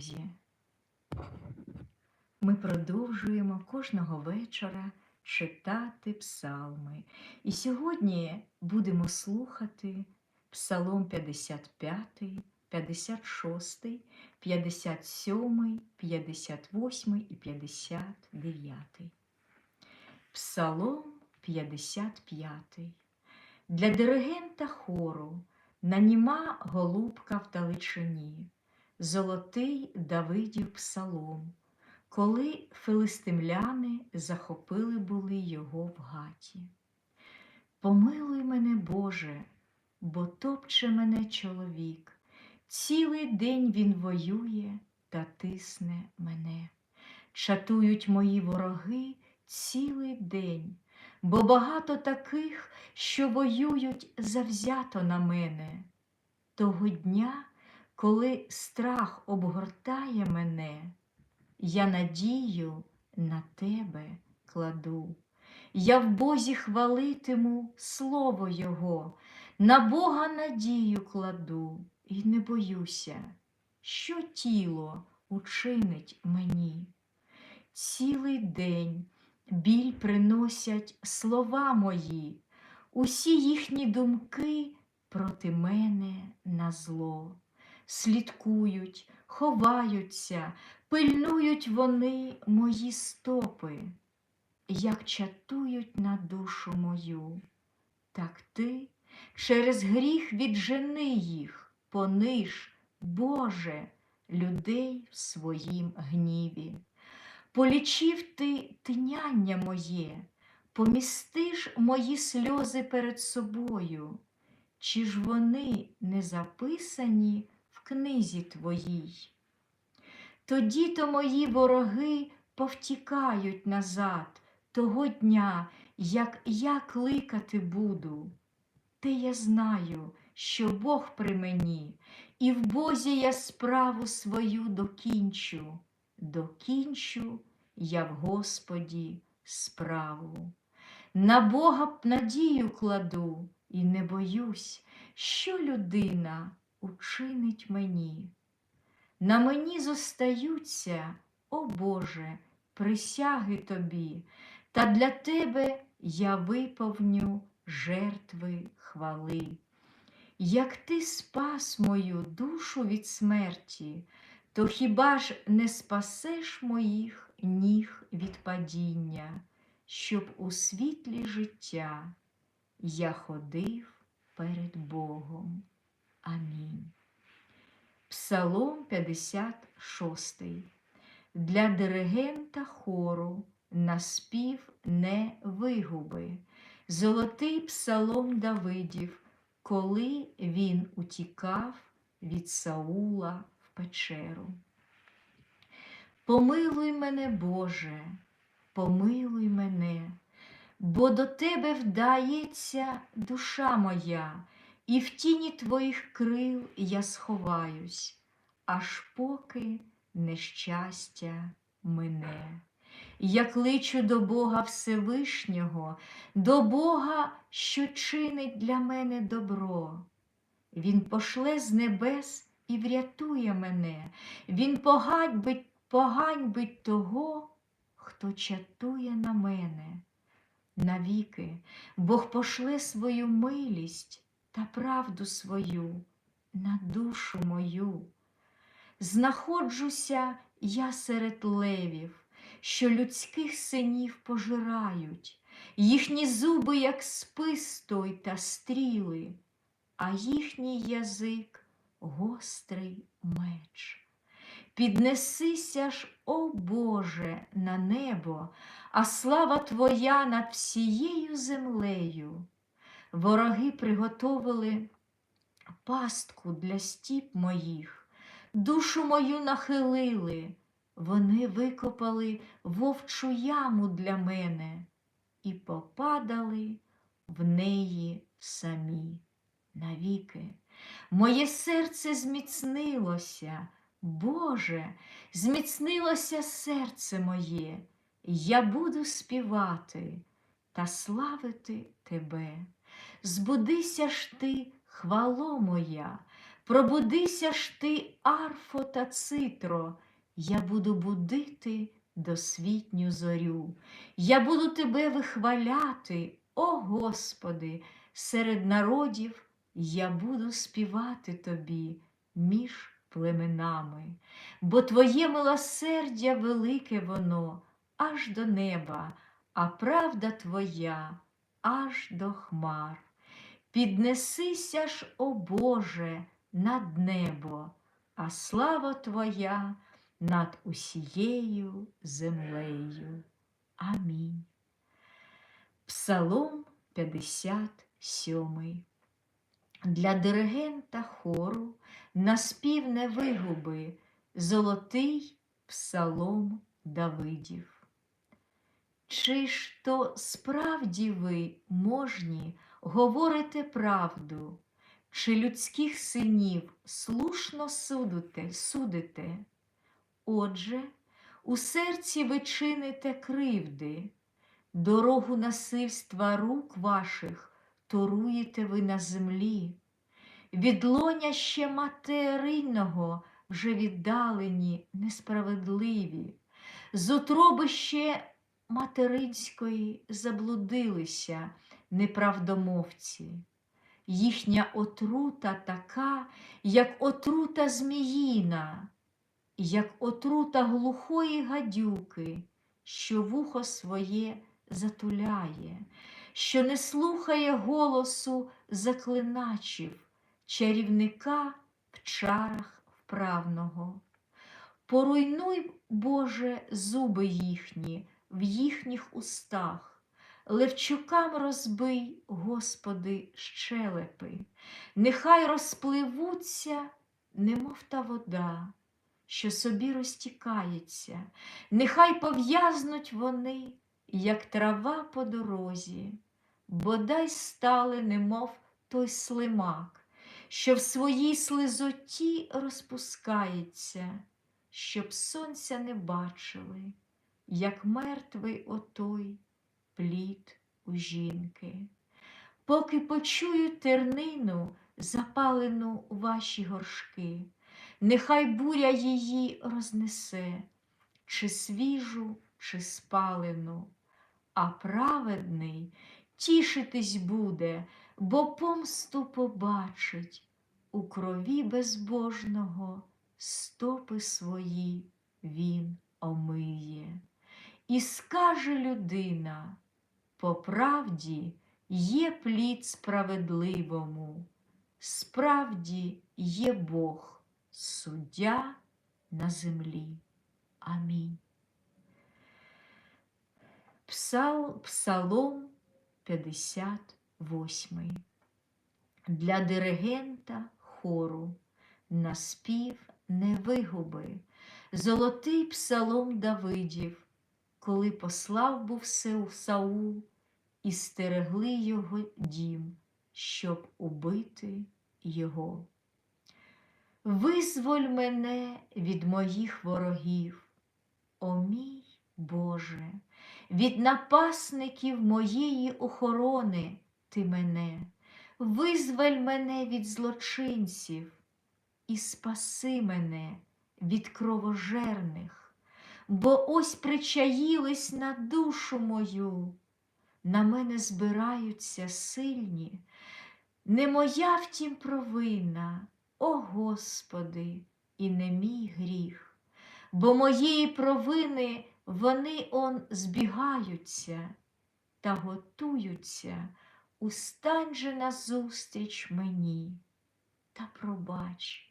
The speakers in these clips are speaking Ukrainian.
друзі, ми продовжуємо кожного вечора читати псалми. І сьогодні будемо слухати Псалом 55, 56, 57, 58 і 59. Псалом 55. Для диригента хору наніма голубка в далечині, золотий Давидів псалом, коли филистимляни захопили були його в гаті. Помилуй мене, Боже, бо топче мене чоловік, цілий день він воює та тисне мене. Чатують мої вороги цілий день, бо багато таких, що воюють завзято на мене. Того дня, коли страх обгортає мене, я надію на тебе кладу. Я в Бозі хвалитиму слово Його, на Бога надію кладу і не боюся, що тіло учинить мені. Цілий день біль приносять слова мої, усі їхні думки проти мене на зло. Слідкують, ховаються, пильнують вони мої стопи, як чатують на душу мою. Так ти через гріх віджени їх, пониж, Боже, людей в своїм гніві. Полічив ти тиняння моє, помістиш мої сльози перед собою, чи ж вони не записані книзі твоїй? Тоді то мої вороги повтікають назад того дня, як я кликати буду. Те я знаю, що Бог при мені, і в Бозі я справу свою докінчу, докінчу я в Господі справу. На Бога надію кладу і не боюсь, що людина учинить мені. На мені зостаються, о Боже, присяги тобі, та для тебе я виповню жертви хвали. Як ти спас мою душу від смерті, то хіба ж не спасеш моїх ніг від падіння, щоб у світлі життя я ходив перед Богом. Амінь. Псалом 56. Для диригента хору на спів не вигуби. Золотий псалом Давидів, коли він утікав від Саула в печеру. Помилуй мене, Боже, помилуй мене, бо до Тебе вдається душа моя, і в тіні Твоїх крил я сховаюсь, аж поки нещастя мине. Я кличу до Бога Всевишнього, до Бога, що чинить для мене добро. Він пошле з небес і врятує мене, Він поганьбить, поганьбить того, хто чатує на мене. Навіки Бог пошле свою милість та правду свою на душу мою. Знаходжуся я серед левів що людських синів пожирають, їхні зуби, як спис той та стріли, а їхній язик гострий меч. Піднесися ж, о Боже, на небо, а слава Твоя над всією землею. Вороги приготовили пастку для стіп моїх, душу мою нахилили. Вони викопали вовчу яму для мене і попадали в неї самі навіки. Моє серце зміцнилося, Боже, зміцнилося серце моє, я буду співати та славити Тебе. Збудися ж ти, хвало моя, Пробудися ж ти, арфо та цитро, я буду будити досвітню зорю. Я буду тебе вихваляти, о Господи, серед народів я буду співати тобі між племенами, бо Твоє милосердя велике воно аж до неба, а правда Твоя аж до хмар. Піднесися ж, о Боже, над небо, а слава Твоя над усією землею. Амінь. Псалом 57. Для диригента хору на спів не вигуби золотий псалом Давидів. Чи ж то справді ви можні говорите правду, чи людських синів слушно судите, судите? Отже, у серці ви чините кривди, дорогу насильства рук ваших торуєте ви на землі, від лоня ще материнного вже віддалені несправедливі, з утроби ще материнської заблудилися неправдомовці. Їхня отрута така, як отрута зміїна, як отрута глухої гадюки, що вухо своє затуляє, що не слухає голосу заклиначів, чарівника в чарах вправного. Поруйнуй, Боже, зуби їхні в їхніх устах, левчукам розбий, Господи, щелепи, нехай розпливуться, немов та вода, що собі розтікається, нехай пов'язнуть вони, як трава по дорозі, бодай стали, немов той слимак, що в своїй слизоті розпускається, щоб сонця не бачили, як мертвий отой плід у жінки. Поки почую тернину, запалену у ваші горшки, нехай буря її рознесе, чи свіжу, чи спалену, а праведний тішитись буде, бо помсту побачить у крові безбожного стопи свої він омиє. І скаже людина, по правді є плід справедливому, справді є Бог, суддя на землі. Амінь. Псал, Псалом 58. Для диригента хору на спів не вигуби, золотий псалом Давидів, коли послав був Сеу- Саул, і стерегли його дім, щоб убити його. Визволь мене від моїх ворогів, о мій Боже, від напасників моєї охорони ти мене, визволь мене від злочинців і спаси мене від кровожерних, бо ось причаїлись на душу мою, на мене збираються сильні, не моя втім провина, о Господи, і не мій гріх, бо моєї провини вони он збігаються та готуються, устань же назустріч мені та пробач.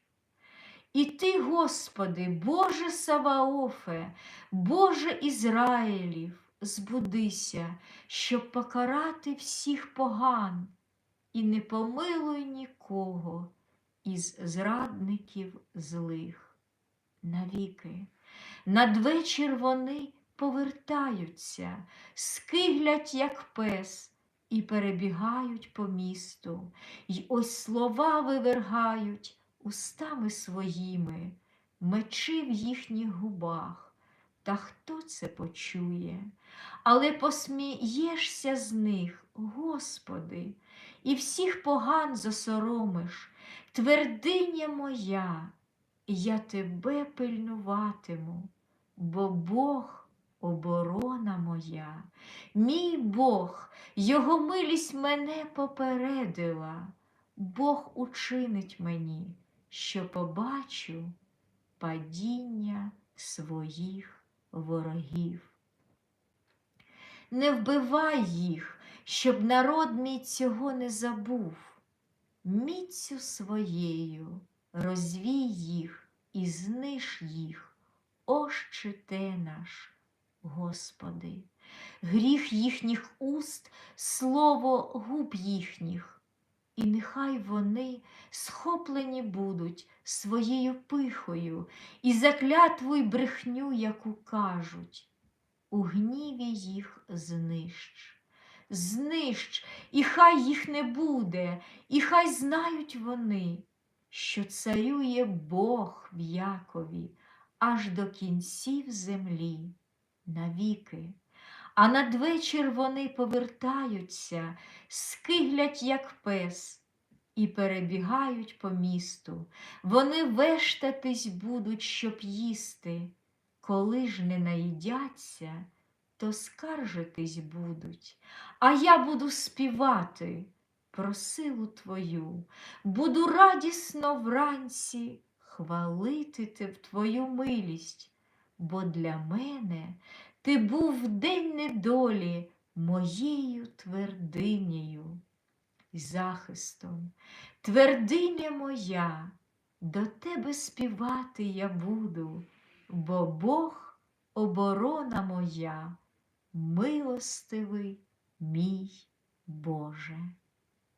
І ти, Господи, Боже Саваофе, Боже Ізраїлів, збудися, щоб покарати всіх поган, і не помилуй нікого із зрадників злих. Навіки, надвечір вони повертаються, скиглять, як пес, і перебігають по місту, й ось слова вивергають устами своїми, мечі в їхніх губах. Та хто це почує? Але посмієшся з них, Господи, і всіх поган засоромиш, твердиня моя, я тебе пильнуватиму, бо Бог оборона моя, мій Бог, Його милість мене попередила, Бог учинить мені, що побачу падіння своїх ворогів. Не вбивай їх, щоб народ мій цього не забув. Міцю своєю розвій їх і зниж їх, о щите наш, Господи, гріх їхніх уст, слово губ їхніх, і нехай вони схоплені будуть своєю пихою і заклятву й брехню, яку кажуть, у гніві їх знищ. Знищ, і хай їх не буде, і хай знають вони, що царює Бог в Якові аж до кінців землі навіки. А надвечір вони повертаються, скиглять, як пес, і перебігають по місту. Вони вештатись будуть, щоб їсти. Коли ж не наїдяться, то скаржитись будуть, а я буду співати про силу твою, буду радісно вранці хвалити в твою милість, бо для мене ти був день недолі моєю твердинею і захистом. Твердиня моя, до тебе співати я буду, бо Бог оборона моя, милостивий мій Боже.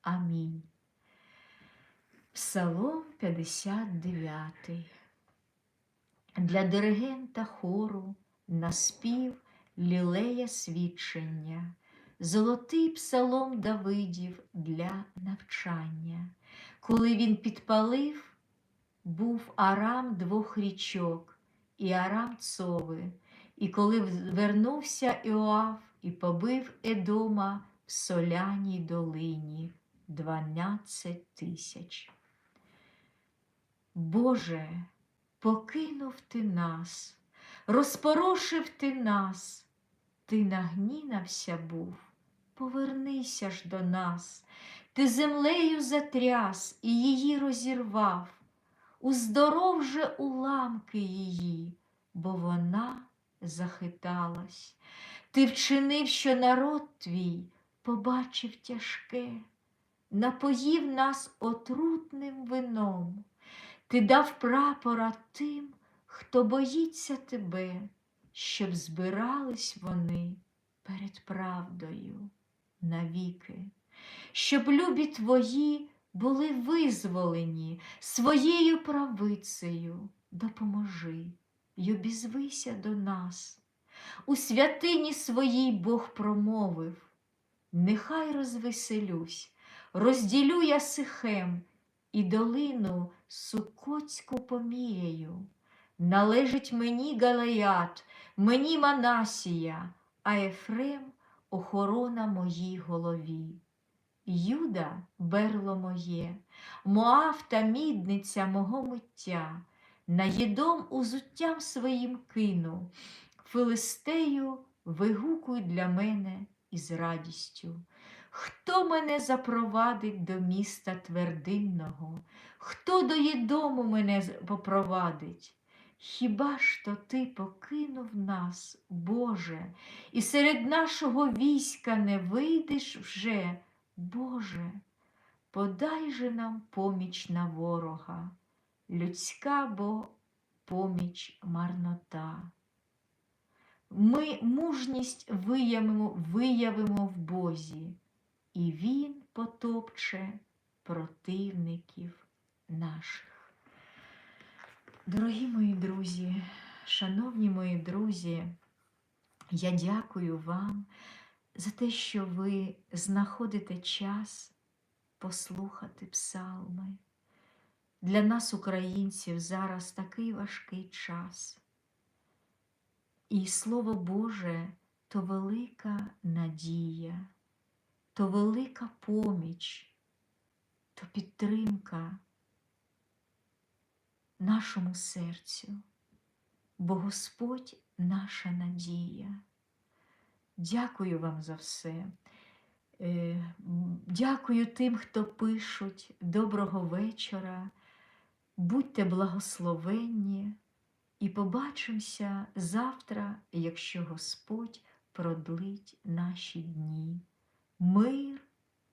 Амінь. Псалом 59. Для диригента хору на спів лілея свідчення, золотий псалом Давидів для навчання. Коли він підпалив, був арам двох річок і арам цови, і коли вернувся Іоав і побив Едома в соляній долині дванадцять тисяч. Боже, покинув ти нас, розпорошив ти нас, ти нагнінався був, повернися ж до нас, ти землею затряс і її розірвав, уздоров же уламки її, бо вона захиталась. Ти вчинив, що народ твій побачив тяжке, напоїв нас отрутним вином. Ти дав прапора тим, хто боїться тебе, щоб збирались вони перед правдою навіки, щоб любі твої були визволені своєю правицею, допоможи й обізвися до нас. У святині своїй Бог промовив, нехай розвеселюсь, розділю я сихем і долину Сукоцьку поміряю. Належить мені Галаят, мені Манасія, а Ефрем охорона моїй голові. Юда берло моє, Моав та мідниця мого миття, наїдом узуттям своїм кину, Филистею вигукуй для мене із радістю. Хто мене запровадить до міста твердинного, хто до їдому мене попровадить? Хіба ж то ти покинув нас, Боже, і серед нашого війська не вийдеш вже, Боже, подай же нам поміч на ворога, людська бо поміч марнота. Ми мужність виявимо, виявимо в Бозі, і Він потопче противників наших. Дорогі мої друзі, шановні мої друзі, я дякую вам за те, що ви знаходите час послухати псалми. Для нас, українців, зараз такий важкий час. І Слово Боже то велика надія, то велика поміч, то підтримка нашому серцю, бо Господь наша надія. Дякую вам за все. Е, Дякую тим, хто пишуть доброго вечора. Будьте благословенні і побачимося завтра, якщо Господь продлить наші дні. Мир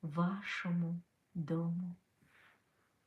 вашому дому.